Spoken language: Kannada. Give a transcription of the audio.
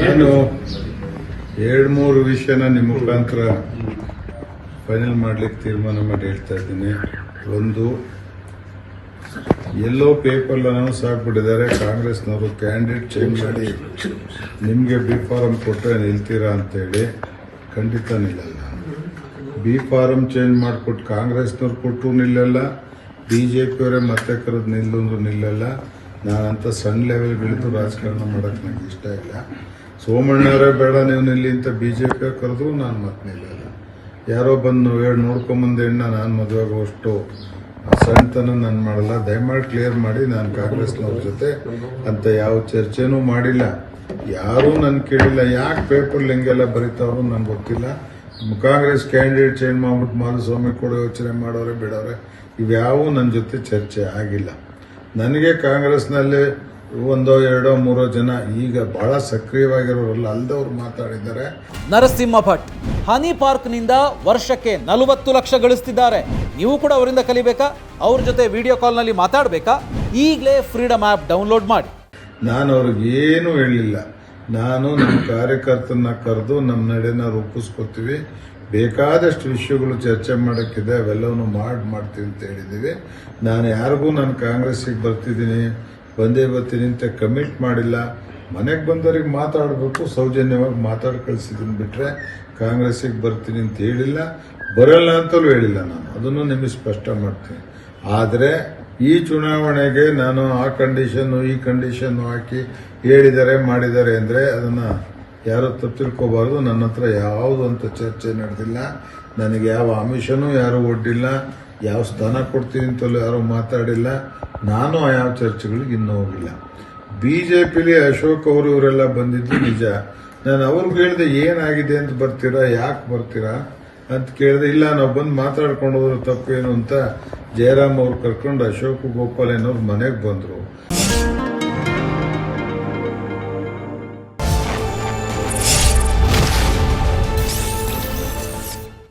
ನಾನು ಎರಡು ಮೂರು ವಿಷಯನ ನಿಮ್ಮ ಮುಖಾಂತರ ಫೈನಲ್ ಮಾಡ್ಲಿಕ್ಕೆ ತೀರ್ಮಾನ ಮಾಡಿ ಹೇಳ್ತಾ ಇದ್ದೀನಿ. ಒಂದು, ಎಲ್ಲೋ ಪೇಪರ್ ಅನೌನ್ಸ್ ಆಗ್ಬಿಟ್ಟಿದ್ದಾರೆ, ಕಾಂಗ್ರೆಸ್ನವರು ಕ್ಯಾಂಡಿಡೇಟ್ ಚೇಂಜ್ ಮಾಡಿ, ನಿಮಗೆ ಬಿ ಫಾರಂ ಕೊಟ್ಟರೆ ನಿಲ್ತೀರಾ ಅಂತೇಳಿ ಖಂಡಿತ ನಿಲ್ಲಲ್ಲ. ಬಿ ಫಾರಂ ಚೇಂಜ್ ಮಾಡಿಕೊಟ್ಟು ಕಾಂಗ್ರೆಸ್ನವ್ರು ಕೊಟ್ಟರು ನಿಲ್ಲಲ್ಲ ಬಿ ಜೆ ಪಿಯವರೇ ಮತ್ತೆ ಕರೆದು ನಿಲ್ಲಂದ್ರು ನಿಲ್ಲಲ್ಲ. ನಾನಂತ ಸಣ್ಣ ಲೆವೆಲ್ಗಳಿದ್ದು ರಾಜಕಾರಣ ಮಾಡೋಕ್ಕೆ ನನಗೆ ಇಷ್ಟ ಇಲ್ಲ. ಸೋಮಣ್ಣವರೇ ಬೇಡ, ನೀವು ನಿಲ್ಲಿ ಅಂತ ಬಿ ಜೆ ಪಿ ಕರೆದ್ರು ನಾನು ಮತ್ತೆ ನಿಲ್ಲಲ್ಲ. ಯಾರೋ ಬಂದು ಹೇಳಿ ನೋಡ್ಕೊಂಬಂದು ಹೆಣ್ಣ ನಾನು ಮದುವೆ ಆಗುವಷ್ಟು ಸಣ್ಣತನ ನಾನು ಮಾಡಲ್ಲ. ದಯಮಾಡಿ ಕ್ಲಿಯರ್ ಮಾಡಿ, ನಾನು ಕಾಂಗ್ರೆಸ್ನವ್ರ ಜೊತೆ ಅಂತ ಯಾವ ಚರ್ಚೆನೂ ಮಾಡಿಲ್ಲ. ಯಾರೂ ನನ್ನ ಕೇಳಿಲ್ಲ. ಯಾಕೆ ಪೇಪರ್ ಹಿಂಗೆಲ್ಲ ಬರೀತಾವ್ರು ನನಗೆ ಗೊತ್ತಿಲ್ಲ. ಕಾಂಗ್ರೆಸ್ ಕ್ಯಾಂಡಿಡೇಟ್ ಚೇಂಜ್ ಮಾಡ್ಬಿಟ್ಟು ಮಾಧುಸ್ವಾಮಿ ಕೂಡ ಯೋಚನೆ ಮಾಡೋರೆ, ಬಿಡೋರೆ. ಇವ್ಯಾವೂ ನನ್ನ ಜೊತೆ ಚರ್ಚೆ ಆಗಿಲ್ಲ. ನನಗೆ ಕಾಂಗ್ರೆಸ್ನಲ್ಲಿ ಒಂದೋ ಎರಡೋ ಮೂರೋ ಜನ ಈಗ ಬಹಳ ಸಕ್ರಿಯವಾಗಿರೋರಲ್ಲ ಅಲ್ದವ್ರು ಮಾತಾಡಿದ್ದಾರೆ. ನರಸಿಂಹ ಭಟ್ ಹನಿ ಪಾರ್ಕ್ನಿಂದ ವರ್ಷಕ್ಕೆ ನಲವತ್ತು ಲಕ್ಷ ಗಳಿಸ್ತಿದ್ದಾರೆ. ನೀವು ಕೂಡ ಅವರಿಂದ ಕಲಿಬೇಕಾ? ಅವ್ರ ಜೊತೆ ವಿಡಿಯೋ ಕಾಲ್ನಲ್ಲಿ ಮಾತಾಡಬೇಕಾ? ಈಗಲೇ ಫ್ರೀಡಮ್ ಆ್ಯಪ್ ಡೌನ್ಲೋಡ್ ಮಾಡಿ. ನಾನು ಅವ್ರಿಗೆ ಏನು ಹೇಳಿಲ್ಲ ನಾನು ನಮ್ಮ ಕಾರ್ಯಕರ್ತನ ಕರೆದು ನಮ್ಮ ನಡೆನ ರೂಪಿಸ್ಕೊತೀವಿ. ಬೇಕಾದಷ್ಟು ವಿಷಯಗಳು ಚರ್ಚೆ ಮಾಡೋಕ್ಕಿದೆ, ಅವೆಲ್ಲವನ್ನು ಮಾಡಿ, ಮಾಡ್ತೀವಿ ಅಂತ ಹೇಳಿದ್ದೀವಿ. ನಾನು ಯಾರಿಗೂ ನಾನು ಕಾಂಗ್ರೆಸ್ಸಿಗೆ ಬರ್ತಿದ್ದೀನಿ, ಬಂದೇ ಬರ್ತೀನಿ ಅಂತ ಕಮಿಟ್ ಮಾಡಿಲ್ಲ. ಮನೆಗೆ ಬಂದವರಿಗೆ ಮಾತಾಡಬೇಕು, ಸೌಜನ್ಯವಾಗಿ ಮಾತಾಡಿ ಕಳಿಸಿದ್ದೀನಿ ಬಿಟ್ಟರೆ ಕಾಂಗ್ರೆಸ್ಸಿಗೆ ಬರ್ತೀನಿ ಅಂತ ಹೇಳಿಲ್ಲ. ಬರಲ್ಲ ಅಂತಲೂ ಹೇಳಿಲ್ಲ ನಾನು. ಅದನ್ನು ನಿಮಗೆ ಸ್ಪಷ್ಟ ಮಾಡ್ತೀನಿ. ಆದರೆ ಈ ಚುನಾವಣೆಗೆ ನಾನು ಆ ಕಂಡೀಷನ್ನು ಈ ಕಂಡೀಷನ್ನು ಹಾಕಿ ಹೇಳಿದ್ದಾರೆ ಮಾಡಿದ್ದಾರೆ ಅಂದರೆ ಅದನ್ನು ಯಾರು ತಪ್ಪು ತಿಳ್ಕೋಬಾರ್ದು. ನನ್ನ ಹತ್ರ ಯಾವುದು ಅಂತ ಚರ್ಚೆ ನಡೆದಿಲ್ಲ. ನನಗೆ ಯಾವ ಆಮಿಷನೂ ಯಾರು ಒಡ್ಡಿಲ್ಲ. ಯಾವ ಸ್ಥಾನ ಕೊಡ್ತೀನಿ ಅಂತಲೂ ಯಾರು ಮಾತಾಡಿಲ್ಲ. ನಾನು ಆ ಯಾವ ಚರ್ಚೆಗಳಿಗೆ ಇನ್ನೂ ಹೋಗಿಲ್ಲ. ಬಿ ಜೆ ಪಿಲಿ ಅಶೋಕ್ ಅವರು ಇವರೆಲ್ಲ ಬಂದಿದ್ದು ನಿಜ. ನಾನು ಅವ್ರಿಗೆ ಹೇಳಿದೆ, ಏನಾಗಿದೆ ಅಂತ ಬರ್ತೀರಾ, ಯಾಕೆ ಬರ್ತೀರಾ ಅಂತ ಕೇಳಿದೆ, ಇಲ್ಲ, ನಾವು ಬಂದು ಮಾತಾಡ್ಕೊಂಡು ಹೋದ್ರೆ ತಪ್ಪೇನು ಅಂತ ಜಯರಾಮ್ ಅವ್ರು ಕರ್ಕೊಂಡು ಅಶೋಕ್ ಗೋಪಾಲ್ ಏನೋ ಮನೆಗೆ ಬಂದರು.